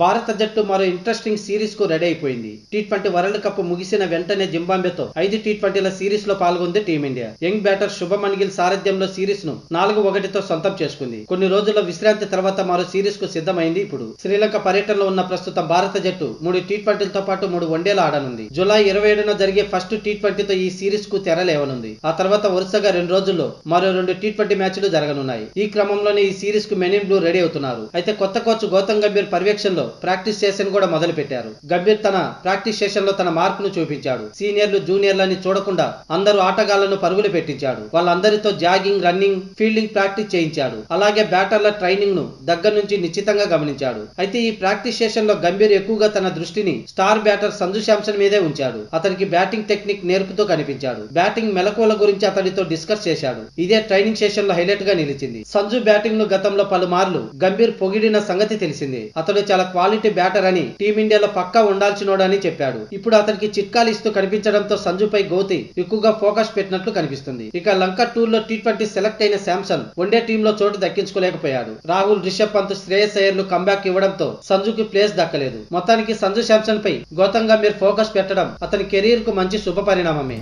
భారత జట్టు మరో ఇంట్రెస్టింగ్ సిరీస్కు రెడీ అయిపోయింది. టీ ట్వంటీ వరల్డ్ కప్ ముగిసిన వెంటనే జింబాబేతో ఐదు టీ ట్వంటీల సిరీస్లో పాల్గొంది Team India. Young batter Shubman Gill సారథ్యంలో సిరీస్ను నాలుగు ఒకటితో సొంతం చేసుకుంది. కొన్ని రోజుల విశ్రాంతి తర్వాత మరో సిరీస్కు సిద్ధమైంది ఇప్పుడు. శ్రీలంక పర్యటనలో ఉన్న ప్రస్తుతం భారత జట్టు మూడు టీ ట్వంటీలతో పాటు మూడు వన్డేలు ఆడనుంది. జూలై ఇరవై ఏడున జరిగే ఫస్ట్ టీ ట్వంటీతో ఈ సిరీస్కు తెరలేవనుంది ఆ తర్వాత వరుసగా రెండు రోజుల్లో మరో రెండు టీ ట్వంటీ మ్యాచ్లు జరగనున్నాయి. ఈ క్రమంలోనే ఈ సిరీస్కు మెన్ బ్లూ రెడీ అవుతున్నారు. అయితే కొత్త కోచ్ గౌతమ్ గంభీర్ పర్యవేక్షణలో ప్రాక్టీస్ సెషన్ కూడా మొదలు పెట్టారు గంభీర్ తన ప్రాక్టీస్ సెషన్లో తన మార్కును చూపించాడు. సీనియర్లు జూనియర్లని చూడకుండా అందరూ ఆటగాళ్ళను పరుగులు పెట్టించాడు. వాళ్ళందరితో జాగింగ్ రన్నింగ్ ఫీల్డింగ్ ప్రాక్టీస్ చేయించాడు. అలాగే బ్యాటర్ల ట్రైనింగ్ను దగ్గర నుంచి నిశ్చితంగా గమనించాడు. అయితే ఈ ప్రాక్టీస్ సెషన్లో గంభీర్ ఎక్కువగా తన దృష్టిని స్టార్ బ్యాటర్ సంజు శాంసన్ మీదే ఉంచాడు. అతనికి బ్యాటింగ్ టెక్నిక్ నేర్పుతూ కనిపించాడు. బ్యాటింగ్ మెలకువల గురించి అతడితో డిస్కస్ చేశాడు. ఇదే ట్రైనింగ్ సెషన్లో హైలైట్గా నిలిచింది. సంజు బ్యాటింగ్ను గతంలో పలుమార్లు గంభీర్ పొగిడిన సంగతి తెలిసింది. అతడు చాలా క్వాలిటీ బ్యాటర్ అని టీమిండియాలో పక్కా ఉండాల్సినోడని చెప్పాడు. ఇప్పుడు అతనికి చిట్కాలు ఇస్తూ కనిపించడంతో సంజుపై గౌతి ఎక్కువగా ఫోకస్ పెట్టినట్లు కనిపిస్తుంది. ఇక లంక టూర్లో టీ ట్వంటీ సెలెక్ట్ అయిన శాంసన్ వన్డే టీంలో చోటు దక్కించుకోలేకపోయాడు. రాహుల్ రిషబ్ పంత్ శ్రేయస్ అయ్యర్లు కంబ్యాక్ ఇవ్వడంతో సంజుకి ప్లేస్ దక్కలేదు. మొత్తానికి సంజు శాంసన్ పై గౌతంగా మీరు ఫోకస్ పెట్టడం అతని కెరీర్కు మంచి శుభ పరిణామమే.